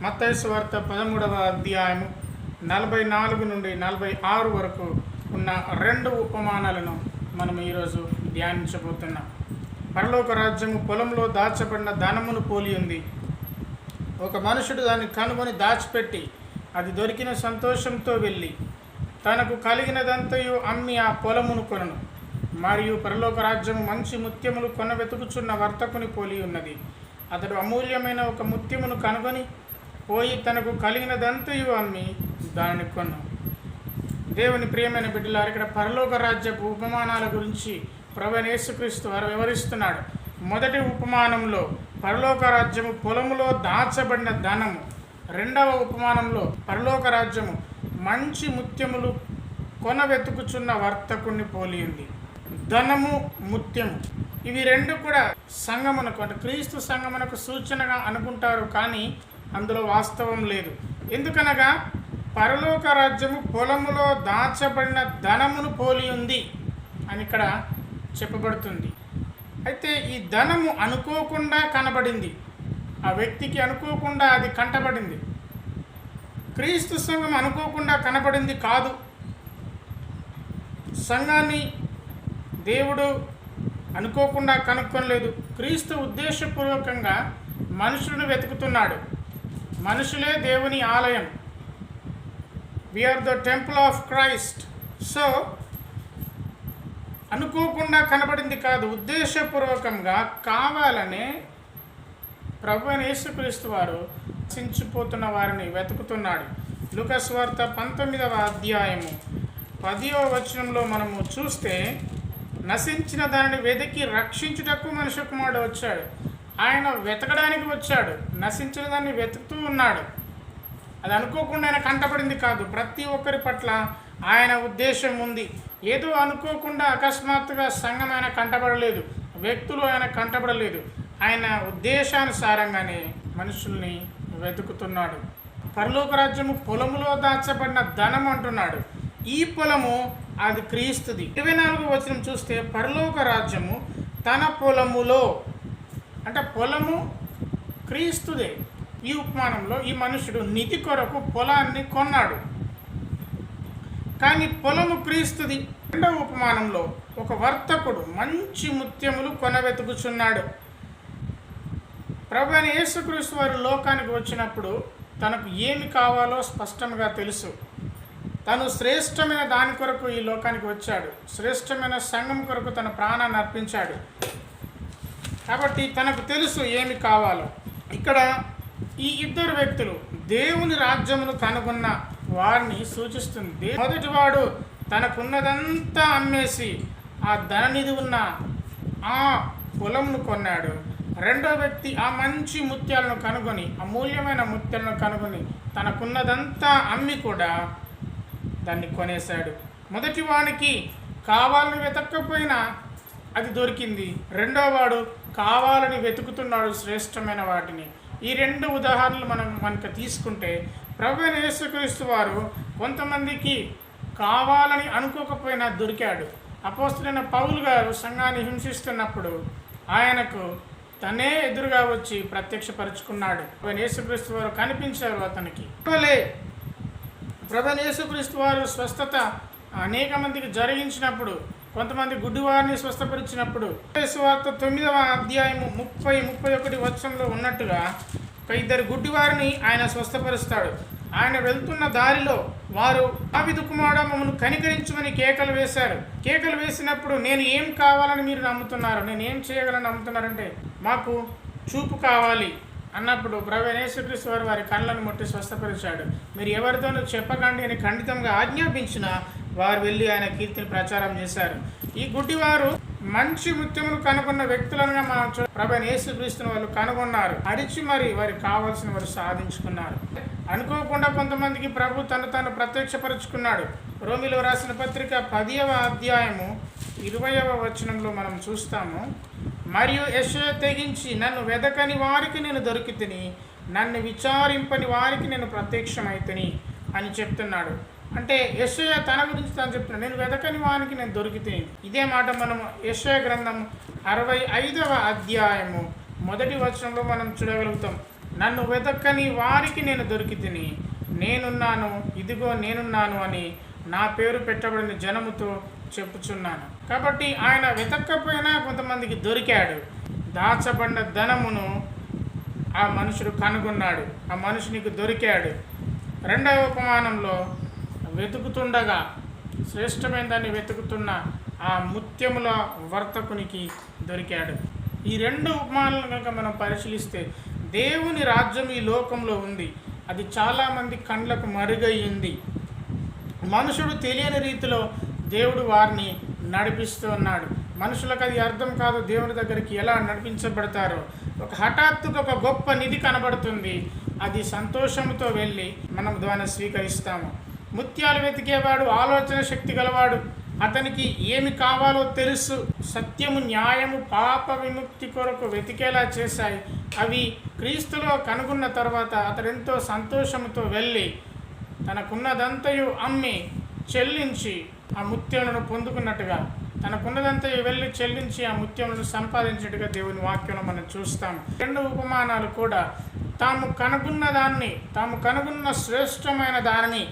మత్తైసు వార్త పదమూడవ అధ్యాయము నలభై నాలుగు నుండి నలభై ఆరు వరకు ఉన్న రెండు ఉపమానాలను మనం ఈరోజు ధ్యానించబోతున్నాం. పరలోక రాజ్యము పొలంలో దాచబడిన ధనమును పోలి ఉంది. ఒక మనుషుడు దాన్ని కనుగొని దాచిపెట్టి అది దొరికిన సంతోషంతో వెళ్ళి తనకు కలిగినదంతయు అమ్మి ఆ పొలమును కొనను. మరియు పరలోక రాజ్యము మంచి ముత్యములు కొన వెతుకుచున్న వర్తకుని పోలి ఉన్నది. అతడు అమూల్యమైన ఒక ముత్యమును కనుగొని పోయి తనకు కలిగినదంతయు అమ్మి దానిని కొను. దేవుని ప్రియమైన బిడ్డలారు ఇక్కడ పరలోక రాజ్యపు ఉపమానాల గురించి ప్రభు యేసుక్రీస్తు వారు వివరిస్తున్నాడు. మొదటి ఉపమానంలో పరలోక రాజ్యము పొలములో దాచబడిన ధనము. రెండవ ఉపమానంలో పరలోక రాజ్యము మంచి ముత్యములు కొన వెతుకుచున్న వర్తకుణ్ణి పోలింది ధనము ముత్యము. ఇవి రెండు కూడా సంగమునకు అంటే క్రీస్తు సంగమునకు సూచనగా అనుకుంటారు కానీ అందులో వాస్తవం లేదు. ఎందుకనగా పరలోక రాజ్యము పొలములో దాచబడిన ధనమును పోలి ఉంది అని ఇక్కడ చెప్పబడుతుంది. అయితే ఈ ధనము అనుకోకుండా కనబడింది. ఆ వ్యక్తికి అనుకోకుండా అది కంటబడింది. క్రీస్తు సంఘం అనుకోకుండా కనబడింది కాదు. సంఘాన్ని దేవుడు అనుకోకుండా కనుక్కొనలేదు క్రీస్తు ఉద్దేశపూర్వకంగా మనుషులను వెతుకుతున్నాడు. మనుషులే దేవుని ఆలయం. We are the temple of Christ so అనుకోకుండా కనబడింది కాదు. ఉద్దేశపూర్వకంగా కావాలనే ప్రభు యేసుక్రీస్తు వారు చించిపోతున్న వారిని వెతుకుతున్నాడు. లుకస్వార్త పంతొమ్మిదవ అధ్యాయము. పదివ వచనంలో మనము చూస్తే నశించిన దానిని వెతికి రక్షించుటకు మనుష్య కుమారుడు వచ్చాడు. ఆయన వెతకడానికి వచ్చాడు. నశించిన దాన్ని వెతుకుతూ ఉన్నాడు. అది అనుకోకుండా ఆయన కంటపడింది కాదు. ప్రతి ఒక్కరి పట్ల ఆయన ఉద్దేశం ఉంది. ఏదో అనుకోకుండా అకస్మాత్తుగా సంఘం ఆయన కంటపడలేదు. వ్యక్తులు ఆయన కంటపడలేదు. ఆయన ఉద్దేశానుసారంగానే మనుషుల్ని వెతుకుతున్నాడు. పరలోక రాజ్యము పొలములో దాచబడిన ధనం అంటున్నాడు. ఈ పొలము అది క్రీస్తుది. ఇరవై నాలుగు వచనం చూస్తే పరలోక రాజ్యము తన పొలములో అంటే పొలము క్రీస్తుదే ఈ ఉపమానంలో ఈ మనుషుడు నిధి కొరకు పొలాన్ని కొన్నాడు. కానీ పొలము క్రీస్తుది. రెండవ ఉపమానంలో ఒక వర్తకుడు మంచి ముత్యములు కొనవెతుకుచున్నాడు. ప్రభు అని యేసుక్రీస్తు వారు లోకానికి వచ్చినప్పుడు తనకు ఏమి కావాలో స్పష్టంగా తెలుసు. తను శ్రేష్టమైన దాని కొరకు ఈ లోకానికి వచ్చాడు. శ్రేష్టమైన సంఘం కొరకు తన ప్రాణాన్ని అర్పించాడు. కాబట్టి తనకు తెలుసు ఏమి కావాలో. ఇక్కడ ఈ ఇద్దరు వ్యక్తులు దేవుని రాజ్యమును కనుగొన్న వారిని సూచిస్తుంది. మొదటివాడు తనకున్నదంతా అమ్మేసి ఆ ధననిధి ఉన్న ఆ పొలంను కొన్నాడు. రెండో వ్యక్తి ఆ మంచి ముత్యాలను కనుగొని అమూల్యమైన ముత్యాలను కనుగొని తనకున్నదంతా అమ్మి కూడా దాన్ని కొనేశాడు. మొదటి వానికి కావాలని వెతక్కపోయినా అది దొరికింది. రెండో వాడు కావాలని వెతుకుతున్నాడు శ్రేష్టమైన వాటిని. ఈ రెండు ఉదాహరణలు మనం మనకు తీసుకుంటే ప్రభు అయిన యేసుక్రీస్తు వారు కొంతమందికి కావాలని అనుకోకపోయినా దొరికాడు. అపోస్తులైన పౌలు గారు సంఘాన్ని హింసిస్తున్నప్పుడు ఆయనకు తనే ఎదురుగా వచ్చి ప్రత్యక్షపరుచుకున్నాడు. ప్రభు యేసుక్రీస్తు వారు కనిపించారు అతనికి. వలే ప్రభు యేసుక్రీస్తు వారు స్వస్థత అనేక మందికి జరిగించినప్పుడు కొంతమంది గుడ్డివారిని స్వస్థపరిచినప్పుడు వార్త తొమ్మిదవ అధ్యాయము ముప్పై ముప్పై ఒకటి వచనంలో ఉన్నట్టుగా ఒక ఇద్దరు గుడ్డివారిని ఆయన స్వస్థపరుస్తాడు. ఆయన వెళ్తున్న దారిలో వారు ఆవిదు కుమారుడు మమ్మల్ని కనికరించమని కేకలు వేశారు. కేకలు వేసినప్పుడు నేను ఏం కావాలని మీరు నమ్ముతున్నారు? నేను ఏం చేయగలని నమ్ముతున్నారంటే మాకు చూపు కావాలి. అన్నప్పుడు ప్రభు యేసుక్రీస్తు వారు వారి కళ్ళను ముట్టి స్వస్థపరిచాడు. మీరు ఎవరితోనూ చెప్పకండి అని ఖండితంగా ఆజ్ఞాపించిన వారు వెళ్ళి ఆయన కీర్తిని ప్రచారం చేశారు. ఈ గుడ్డివారు మంచి ముత్యములు కనుగొన్న వ్యక్తులనుగా మనం చూ ప్రభు యేసుక్రీస్తుని వాళ్ళు కనుగొన్నారు. అరిచి మరి వారికి కావాల్సిన వారు సాధించుకున్నారు. అనుకోకుండా కొంతమందికి ప్రభు తను తాను ప్రత్యక్షపరుచుకున్నాడు. రోమిలో రాసిన పత్రిక పదియవ అధ్యాయము ఇరవయవ వచనంలో మనం చూస్తాము. మరియు యశయ తెగించి నన్ను వెదకని వారికి నేను దొరికితిని నన్ను విచారింపని వారికి నేను ప్రత్యక్షమైతిని అని చెప్తున్నాడు. అంటే యశయ తన గురించి తను చెప్తున్నాడు. నేను వెదకని వానికి నేను దొరికితే ఇదే మాట మనం యశయ గ్రంథం అరవై ఐదవ అధ్యాయము మొదటి వచనంలో మనం చూడగలుగుతాం. నన్ను వెతకని వారికి నేను దొరికి తిని నేనున్నాను ఇదిగో నేనున్నాను అని నా పేరు పెట్టబడిన జనముతో చెప్పుచున్నాను. కాబట్టి ఆయన వెతక్కపోయినా కొంతమందికి దొరికాడు. దాచబడిన ధనమును ఆ మనుషుడు కనుగొన్నాడు. ఆ మనుషునికి దొరికాడు. రెండవ ఉపమానంలో వెతుకుతుండగా శ్రేష్టమైన దాన్ని వెతుకుతున్న ఆ ముత్యముల వర్తకునికి దొరికాడు. ఈ రెండు ఉపమానాలను కనుక మనం పరిశీలిస్తే దేవుని రాజ్యం ఈ లోకంలో ఉంది. అది చాలామంది కండ్లకు మరుగయ్యింది. మనుషుడు తెలియని రీతిలో దేవుడు వారిని నడిపిస్తూ ఉన్నాడు. మనుషులకు అది అర్థం కాదు. దేవుని దగ్గరికి ఎలా నడిపించబడతారో. ఒక హఠాత్తుగా ఒక గొప్ప నిధి కనబడుతుంది. అది సంతోషంతో వెళ్ళి మనం ద్వారా స్వీకరిస్తాము. ముత్యాలు వెతికేవాడు ఆలోచన శక్తి గలవాడు. అతనికి ఏమి కావాలో తెలుసు. సత్యము న్యాయము పాప విముక్తి కొరకు వెతికేలా చేశాయి. అవి క్రీస్తులో కనుగొన్న తర్వాత అతడెంతో సంతోషంతో వెళ్ళి తనకున్నదంతయు అమ్మి చెల్లించి ఆ ముత్యములను పొందుకున్నట్టుగా తనకున్నదంతా వెళ్ళి చెల్లించి ఆ ముత్యములను సంపాదించినట్టుగా దేవుని వాక్యంలో మనం చూస్తాం. రెండు ఉపమానాలు కూడా. తాము కనుగొన్న దాన్ని తాము కనుగొన్న శ్రేష్టమైన దానిని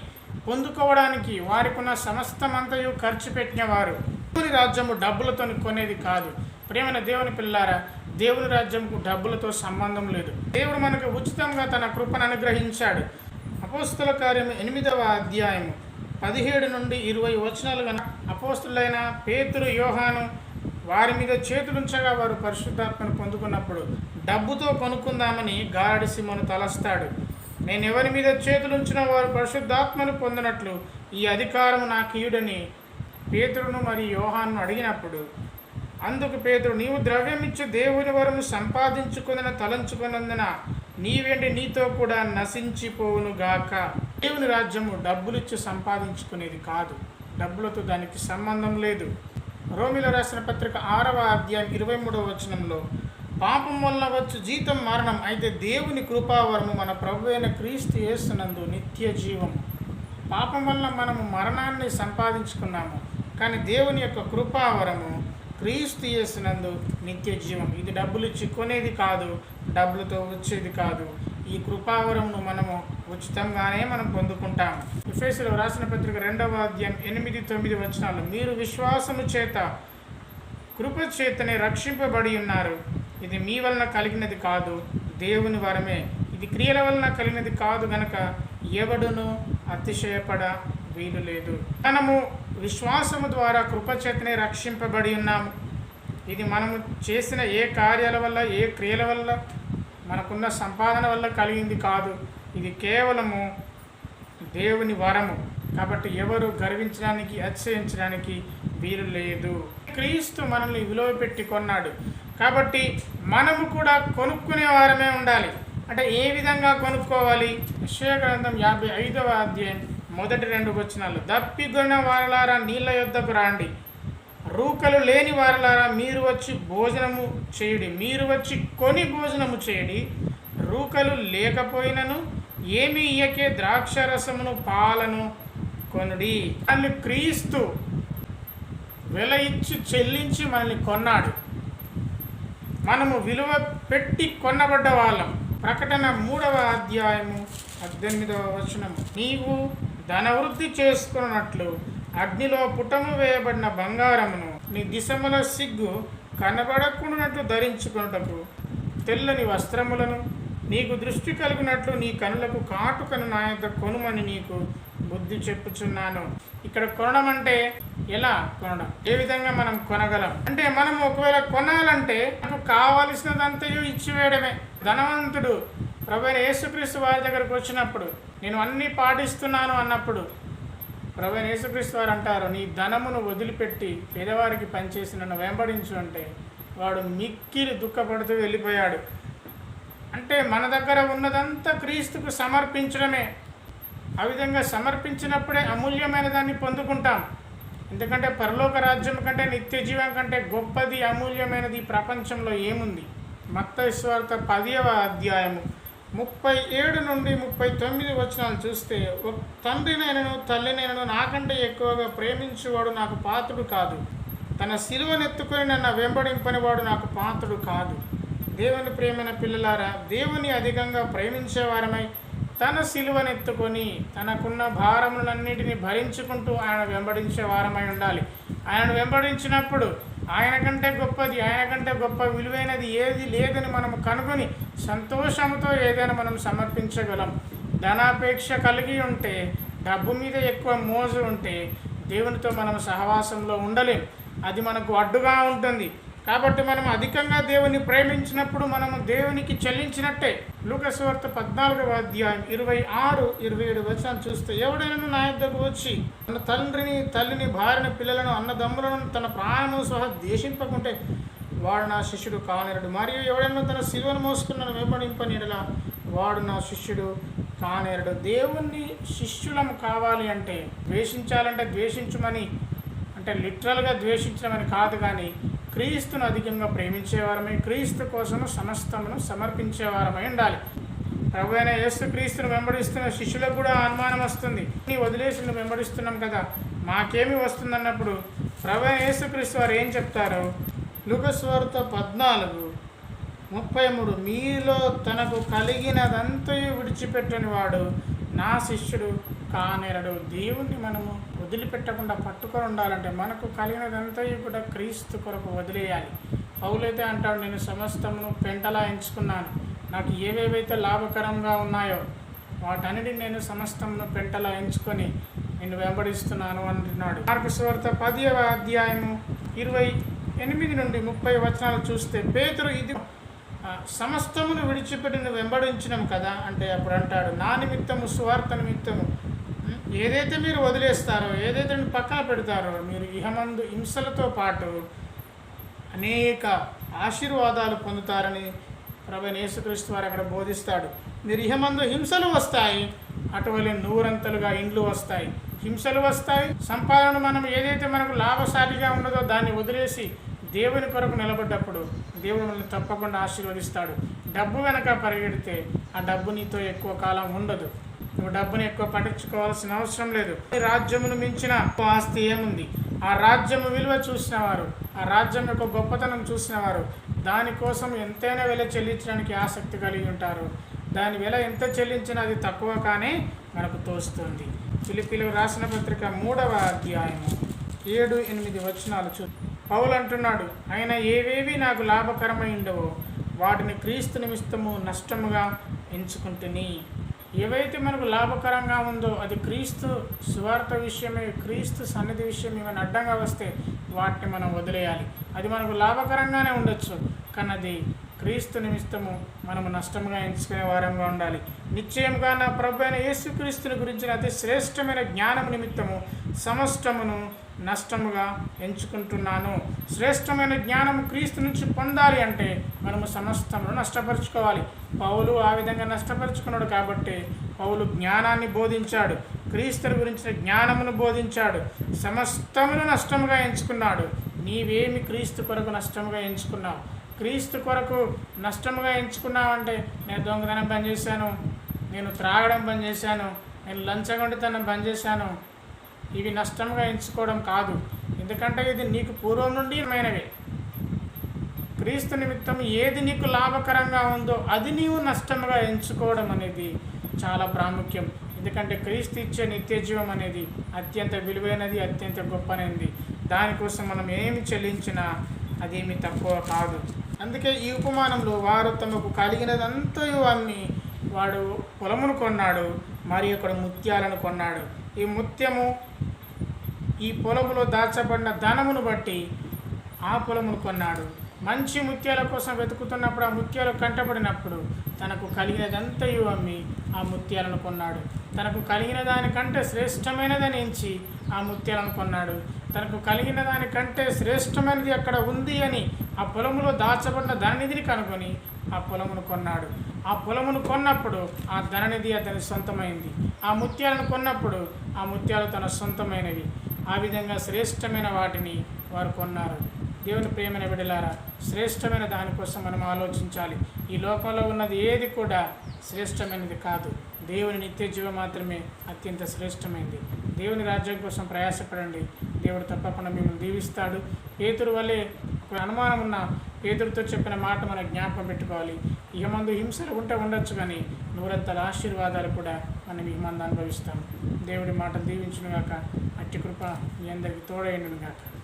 పొందుకోవడానికి వారికి ఉన్న సమస్తమంతయు ఖర్చు పెట్టినవారు దేవుని రాజ్యము డబ్బులతో కొనేది కాదు. ప్రేమైన దేవుని పిల్లారా దేవుని రాజ్యంకు డబ్బులతో సంబంధం లేదు. దేవుడు మనకు ఉచితంగా తన కృపను అనుగ్రహించాడు. అపోస్తుల కార్యం ఎనిమిదవ అధ్యాయము. పదిహేడు నుండి ఇరవై వచనాలు కనుక అపోస్తులైన పేతురు యోహాను వారి మీద చేతులుంచగా వారు పరిశుద్ధాత్మను పొందుకున్నప్పుడు డబ్బుతో కొనుక్కుందామని గారడి సిమను తలస్తాడు. నేను ఎవరి మీద చేతులుంచిన వారు పరిశుద్ధాత్మను పొందినట్లు ఈ అధికారం నాకు ఇయుడని పేతురును మరియు యోహాను అడిగినప్పుడు అందుకు పేతుడు నీవు ద్రవ్యమిచ్చి దేవుని వరము సంపాదించుకున్న తలంచుకున్నందున నీవేంటి నీతో కూడా నశించిపోవును గాక? దేవుని రాజ్యము డబ్బులిచ్చి సంపాదించుకునేది కాదు. డబ్బులతో దానికి సంబంధం లేదు. రోమిలో రాసిన పత్రిక ఆరవ అధ్యాయం ఇరవై మూడవ వచనంలో పాపం వల్ల వచ్చు జీతం మరణం అయితే దేవుని కృపావరము మన ప్రభు అయిన క్రీస్తు యేసునందు నిత్య జీవం. పాపం వల్ల మనము మరణాన్ని సంపాదించుకున్నాము కానీ దేవుని యొక్క కృపావరము క్రీస్తు చేసినందు నిత్య జీవం. ఇది డబ్బులు ఇచ్చి కొనేది కాదు డబ్బులతో వచ్చేది కాదు. ఈ కృపావరంను మనము ఉచితంగానే మనం పొందుకుంటాము. ఎఫ్ఎస్లో రాసిన పత్రిక రెండవ అధ్యాయం ఎనిమిది తొమ్మిది వచనాలు. మీరు విశ్వాసము చేత కృప చేతనే రక్షింపబడి ఉన్నారు. ఇది మీ వలన కలిగినది కాదు దేవుని వరమే. ఇది క్రియల వలన కలిగినది కాదు గనక ఎవడును అతిశయపడ వీలు లేదు. మనము విశ్వాసము ద్వారా కృపచేతనే రక్షింపబడి ఉన్నాము. ఇది మనము చేసిన ఏ కార్యాల వల్ల ఏ క్రియల వల్ల మనకున్న సంపాదన వల్ల కలిగింది కాదు. ఇది కేవలము దేవుని వరము. కాబట్టి ఎవరు గర్వించడానికి అతిశయించడానికి వీలు లేదు. క్రీస్తు మనల్ని విలువ పెట్టి కొన్నాడు. కాబట్టి మనము కూడా కొనుక్కునే వారమే ఉండాలి. అంటే ఏ విధంగా కొనుక్కోవాలి? విషయ గ్రంథం యాభై ఐదవ అధ్యాయం. మొదటి రెండు వచనాలు. దప్పిగొన్న వారలారా నీళ్ళ యొద్దకు రాండి. రూకలు లేని వారలారా మీరు వచ్చి భోజనము చేయుడి. మీరు వచ్చి కొని భోజనము చేయుడి. రూకలు లేకపోయినను ఏమి ఇయ్యకే ద్రాక్షరసమును పాలను కొనుడి. అని క్రీస్తు వెల ఇచ్చి చెల్లించి మనల్ని కొన్నాడు. మనము విలువ పెట్టి కొన్నబడ్డ వాళ్ళం. ప్రకటన మూడవ అధ్యాయము పద్దెనిమిదవ వచనము. నీవు ధనవృద్ధి చేసుకున్నట్లు అగ్నిలో పుటము వేయబడిన బంగారమును నీ దిశముల సిగ్గు కనబడకుండానట్లు ధరించుకున్నటకు తెల్లని వస్త్రములను నీకు దృష్టి కలిగినట్లు నీ కనులకు కాటుకను నా యొక్క కొనుమని నీకు బుద్ధి చెప్పుచున్నాను. ఇక్కడ కొనడం అంటే ఎలా కొనడం? ఏ విధంగా మనం కొనగలం? అంటే మనం ఒకవేళ కొనాలంటే మనకు కావలసినదంతయు ఇచ్చివేయడమే. ధనవంతుడు ప్రభు యేసుక్రీస్తు వారి దగ్గరకు వచ్చినప్పుడు నేను అన్నీ పాటిస్తున్నాను అన్నప్పుడు ప్రభు యేసుక్రీస్తు వారు అంటారు నీ ధనమును వదిలిపెట్టి పేదవారికి పనిచేసి నన్ను వెంబడించు అంటే వాడు మిక్కిలి దుఃఖపడుతూ వెళ్ళిపోయాడు. అంటే మన దగ్గర ఉన్నదంతా క్రీస్తుకు సమర్పించడమే. ఆ విధంగా సమర్పించినప్పుడే అమూల్యమైన దాన్ని పొందుకుంటాం. ఎందుకంటే పరలోక రాజ్యం కంటే నిత్య జీవం కంటే గొప్పది అమూల్యమైనది ప్రపంచంలో ఏముంది? మత్త స్వార్థ పదివ అధ్యాయము. ముప్పై ఏడు నుండి ముప్పై తొమ్మిది వచనాలు చూస్తే ఒక తండ్రినైనను తల్లినైనను నాకంటే ఎక్కువగా ప్రేమించేవాడు నాకు పాత్రుడు కాదు. తన సిలువనెత్తుకొని నన్ను వెంబడింపనివాడు నాకు పాత్రుడు కాదు. దేవుని ప్రేమైన పిల్లలారా దేవుని అధికంగా ప్రేమించేవారమై తన సిలువనెత్తుకొని తనకున్న భారములన్నిటిని భరించుకుంటూ ఆయన వెంబడించే వారమై ఉండాలి. ఆయనను వెంబడించినప్పుడు ఆయన కంటే గొప్పది ఆయన కంటే గొప్ప విలువైనది ఏది లేదని మనం కనుగొని సంతోషంతో ఏదైనా మనం సమర్పించగలం. ధనాపేక్ష కలిగి ఉంటే డబ్బు మీద ఎక్కువ మోజు ఉంటే దేవునితో మనం సహవాసంలో ఉండలేం. అది మనకు అడ్డుగా ఉంటుంది. కాబట్టి మనం అధికంగా దేవుని ప్రేమించినప్పుడు మనం దేవునికి చెల్లించినట్టే. లూకస్వార్త పద్నాలుగవ అధ్యాయం ఇరవై ఆరు ఇరవై ఏడు వచనం చూస్తే ఎవడైనా నా యొక్కకు వచ్చి తన తండ్రిని తల్లిని భార్యని పిల్లలను అన్నదమ్ములను తన ప్రాణము సహా దేశింపకుంటే వాడు నా శిష్యుడు కానేరడు. మరియు ఎవడైనా తన శిలువను మోసుకున్న వెంబడింపనిడలా వాడు నా శిష్యుడు కానేరడు. దేవుణ్ణి శిష్యులం కావాలి అంటే ద్వేషించాలంటే ద్వేషించమని అంటే లిటరల్గా ద్వేషించడమని కాదు కానీ క్రీస్తును అధికంగా ప్రేమించేవారమై క్రీస్తు కోసము సమస్తమును సమర్పించేవారమై ఉండాలి. ప్రభు అయిన యేసు క్రీస్తును వెంబడిస్తున్న శిష్యులకు కూడా అనుమానం వస్తుంది. నీ వదిలేసి వెంబడిస్తున్నాం కదా మాకేమి వస్తుందన్నప్పుడు? ప్రభు అయిన యేసుక్రీస్తు వారు ఏం చెప్తారు? లుకస్వార్త పద్నాలుగు ముప్పై మూడు మీలో తనకు కలిగినదంతయు విడిచిపెట్టని వాడు నా శిష్యుడు కానేరడు దేవుణ్ణి మనము వదిలిపెట్టకుండా పట్టుకొని ఉండాలంటే మనకు కలిగినదంతయు కూడా క్రీస్తు కొరకు వదిలేయాలి. పౌలైతే అంటాడు నేను సమస్తమును పెంటలా ఎంచుకున్నాను. నాకు ఏవేవైతే లాభకరంగా ఉన్నాయో వాటన్నిటిని నేను సమస్తమును పెంటలా ఎంచుకొని నేను వెంబడిస్తున్నాను అంటున్నాడు. మార్పు సువార్త పదివ అధ్యాయము ఇరవై ఎనిమిది నుండి ముప్పై వచనాలు చూస్తే పేతురు ఇది సమస్తమును విడిచిపెట్టిన వెంబడించినాం కదా అంటే అప్పుడు అంటాడు నా నిమిత్తము సువార్త నిమిత్తము. ఏదైతే మీరు వదిలేస్తారో ఏదైతే పక్కన పెడతారో మీరు ఇహమందు హింసలతో పాటు అనేక ఆశీర్వాదాలు పొందుతారని ప్రభు యేసుక్రీస్తు వారు అక్కడ బోధిస్తాడు. మీరు ఇహమందు హింసలు వస్తాయి అటువలే నూరంతలుగా ఇండ్లు వస్తాయి. హింసలు వస్తాయి సంపాదన మనం ఏదైతే మనకు లాభసాటిగా ఉన్నదో దాన్ని వదిలేసి దేవుని కొరకు నిలబడ్డప్పుడు దేవుడు మనల్ని తప్పకుండా ఆశీర్వదిస్తాడు. డబ్బు వెనక పరిగెడితే ఆ డబ్బు నీతో ఎక్కువ కాలం ఉండదు. నువ్వు డబ్బుని ఎక్కువ పట్టించుకోవాల్సిన అవసరం లేదు. ఈ రాజ్యమును మించిన ఆస్తి ఏముంది? ఆ రాజ్యము విలువ చూసినవారు ఆ రాజ్యం యొక్క గొప్పతనం చూసినవారు దానికోసం ఎంతైనా వెల చెల్లించడానికి ఆసక్తి కలిగి ఉంటారు. దాని వెల ఎంత చెల్లించినా అది తక్కువ కానీ మనకు తోస్తుంది. పిలిపిలు రాసిన పత్రిక మూడవ అధ్యాయము ఏడు ఎనిమిది వచనాలు చూ పౌలు అంటున్నాడు ఆయన ఏవేవి నాకు లాభకరమై ఉండవో వాటిని క్రీస్తు నిమిత్తము నష్టముగా ఎంచుకుంటుని. ఏవైతే మనకు లాభకరంగా ఉందో అది క్రీస్తు స్వార్థ విషయమే క్రీస్తు సన్నిధి విషయం ఏమైనా అడ్డంగా వస్తే వాటిని మనం వదిలేయాలి. అది మనకు లాభకరంగానే ఉండొచ్చు కానీ అది క్రీస్తు నిమిత్తము మనము నష్టముగా ఎంచుకునే వారంగా ఉండాలి. నిశ్చయంగా నా ప్రభు అయిన యేసుక్రీస్తుని గురించిన అతి శ్రేష్టమైన జ్ఞానం నిమిత్తము సమస్తమును నష్టముగా ఎంచుకుంటున్నాను. శ్రేష్టమైన జ్ఞానం క్రీస్తు నుంచి పొందాలి అంటే మనము సమస్తమును నష్టపరుచుకోవాలి. పౌలు ఆ విధంగా నష్టపరుచుకున్నాడు కాబట్టి పౌలు జ్ఞానాన్ని బోధించాడు. క్రీస్తుని గురించిన జ్ఞానమును బోధించాడు. సమస్తమును నష్టముగా ఎంచుకున్నాడు. నీవేమి క్రీస్తు కొరకు నష్టముగా ఎంచుకున్నావు? క్రీస్తు కొరకు నష్టముగా ఎంచుకున్నావంటే నేను దొంగతనం బంద్ చేశాను నేను త్రాగడం బంద్ చేశాను నేను లంచగొండితనం బంద్ ఇవి నష్టంగా ఎంచుకోవడం కాదు. ఎందుకంటే ఇది నీకు పూర్వం నుండి మైనవే. క్రీస్తు నిమిత్తం ఏది నీకు లాభకరంగా ఉందో అది నీవు నష్టముగా ఎంచుకోవడం అనేది చాలా ప్రాముఖ్యం. ఎందుకంటే క్రీస్తు ఇచ్చే నిత్య జీవం అనేది అత్యంత విలువైనది అత్యంత గొప్పనైనది దానికోసం మనం ఏమి చెల్లించినా అదేమి తక్కువ కాదు. అందుకే ఈ ఉపమానంలో వారు తమకు కలిగినదంతా అమ్మి వాడు పొలమును కొన్నాడు మరి అక్కడ ముత్యాలను కొన్నాడు. ఈ ముత్యము ఈ పొలములో దాచబడిన ధనమును బట్టి ఆ పొలమును కొన్నాడు. మంచి ముత్యాల కోసం వెతుకుతున్నప్పుడు ఆ ముత్యాలు కంటపడినప్పుడు తనకు కలిగినదంతయు అమ్మి ఆ ముత్యాలను కొన్నాడు. తనకు కలిగిన దానికంటే శ్రేష్టమైనదని ఎంచి ఆ ముత్యాలను కొన్నాడు. తనకు కలిగిన దానికంటే శ్రేష్టమైనది అక్కడ ఉంది అని ఆ పొలములో దాచబడిన ధననిధిని కనుగొని ఆ పొలమును కొన్నాడు. ఆ పొలమును కొన్నప్పుడు ఆ ధననిధి అతని సొంతమైంది. ఆ ముత్యాలను కొన్నప్పుడు ఆ ముత్యాలు తన సొంతమైనవి. ఆ విధంగా శ్రేష్టమైన వాటిని వారు కొన్నారు. దేవుని ప్రేమైన విడలారా శ్రేష్టమైన దానికోసం మనం ఆలోచించాలి. ఈ లోకంలో ఉన్నది ఏది కూడా శ్రేష్టమైనది కాదు. దేవుని నిత్య జీవం మాత్రమే అత్యంత శ్రేష్టమైనది దేవుని రాజ్యం కోసం ప్రయాసపడండి. దేవుడు తప్పకుండా మిమ్మల్ని దీవిస్తాడు. పేతురు వల్లే ఒక అనుమానం ఉన్న పేదలతో చెప్పిన మాట మనం జ్ఞాపకం పెట్టుకోవాలి. ఇక మందు హింసలు ఉంటే ఉండొచ్చు కానీ నూరంతల ఆశీర్వాదాలు కూడా మనం ఇక మందు అనుభవిస్తాం. దేవుడి మాట దీవించునుగాక. అట్టి కృప మీ అందరికి తోడైండును గాక